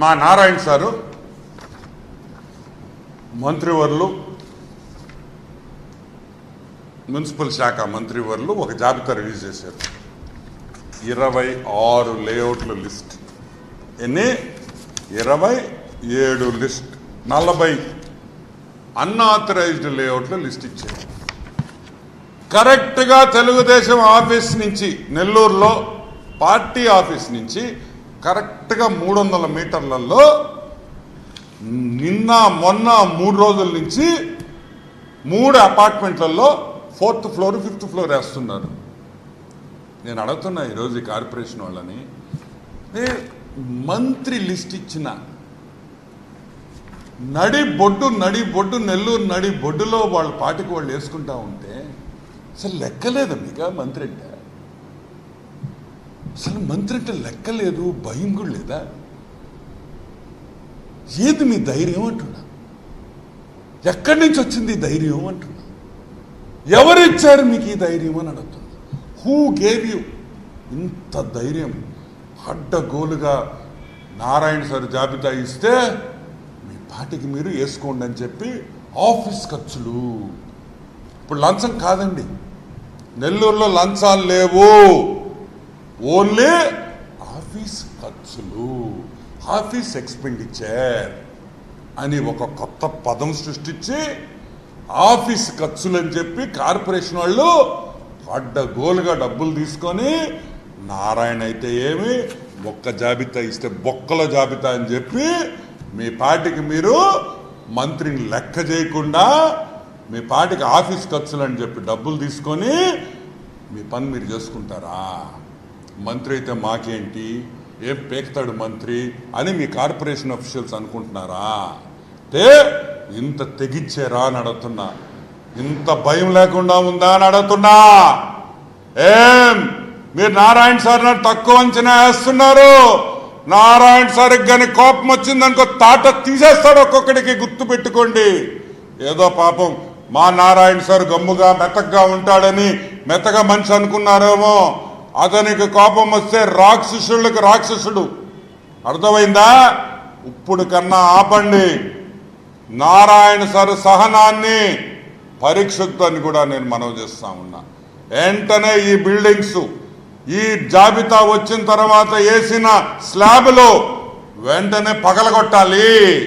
మా Narayana sir మంత్రివర్లు municipal శాఖ మంత్రివర్లు ఒక జాబితా రిలీజ్ చేశారు. ఇరవై ఆరు లేఅవుట్ల లిస్ట్. ఎన్ని? ఇరవై ఏడు లిస్ట్. నలభై అన్ఆథరైజ్డ్ లేఅవుట్ల లిస్ట్ ఇచ్చారు. కరెక్ట్గా తెలుగుదేశం ఆఫీస్ నుంచి నెల్లూరులో పార్టీ ఆఫీస్ నుంచి కరెక్ట్గా మూడు వందల మీటర్లలో నిన్న మొన్న మూడు రోజుల నుంచి మూడు అపార్ట్మెంట్లలో ఫోర్త్ ఫ్లోర్ ఫిఫ్త్ ఫ్లోర్ వేస్తున్నారు. నేను అడుగుతున్నా ఈరోజు ఈ కార్పొరేషన్ వాళ్ళని మంత్రి లిస్ట్ ఇచ్చిన నడి బొడ్డు నడి బొడ్డు నెల్లూరు నడి బొడ్డులో వాళ్ళ పాటికి వాళ్ళు వేసుకుంటా ఉంటే అసలు లెక్కలేదు మీకు మంత్రి అంటే? అసలు మంత్రి అంటే లెక్కలేదు భయం కూడా లేదా? ఏది మీ ధైర్యం అంటున్నా? ఎక్కడి నుంచి వచ్చింది ధైర్యం అంటున్నా? ఎవరు ఇచ్చారు మీకు ఈ ధైర్యం అని అడుగుతుంది హూ గేవ్ యూ ఇంత ధైర్యం అడ్డగోలుగా నారాయణ సార్ జాబితా ఇస్తే మీ పాటికి మీరు వేసుకోండి అని చెప్పి ఆఫీస్ ఖర్చులు. ఇప్పుడు లంచం కాదండి. నెల్లూరులో లంచాలు లేవు. ఓన్లీ ఆఫీస్ ఖర్చులు ఆఫీస్ ఎక్స్పెండిచర్ అని ఒక కొత్త పదం సృష్టించి ఆఫీస్ ఖర్చులు అని చెప్పి కార్పొరేషన్ వాళ్ళు అడ్డగోలుగా డబ్బులు తీసుకొని నారాయణ అయితే ఏమి ఒక్క జాబితా ఇస్తే బొక్కల జాబితా అని చెప్పి మీ పార్టీకి మీరు మంత్రిని లెక్క చేయకుండా మీ పార్టీకి ఆఫీస్ ఖర్చులు అని చెప్పి డబ్బులు తీసుకొని మీ పని మీరు చేసుకుంటారా? మంత్రి అయితే మాకేంటి? ఏం పేక్తాడు మంత్రి అని మీ కార్పొరేషన్ అఫీషియల్స్ అనుకుంటున్నారా? అంటే ఇంత తెగించేరా అని అడుగుతున్నా. ఇంత భయం లేకుండా ఉందా అని అడుగుతున్నా. ఏం? మీరు నారాయణ సార్ నన్ను తక్కువ అంచనా వేస్తున్నారు. నారాయణ సార్ కానీ కోపం వచ్చిందనుకో తాట తీసేస్తాడు ఒక్కొక్కడికి గుర్తు పెట్టుకోండి. ఏదో పాపం మా నారాయణ సార్ గమ్ముగా మెతగ్గా ఉంటాడని మెతగా మనిషి అనుకున్నారేమో. అతనికి కోపం వస్తే రాక్షసులకు రాక్షసుడు. అర్థమైందా? ఇప్పుడు కన్నా ఆపండి. నారాయణ సార్ సహనాన్ని పరీక్షిద్దని కూడా నేను మనవి చేస్తా ఉన్నా. వెంటనే ఈ బిల్డింగ్స్ ఈ జాబితా వచ్చిన తర్వాత వేసిన స్లాబ్లో వెంటనే పగలగొట్టాలి.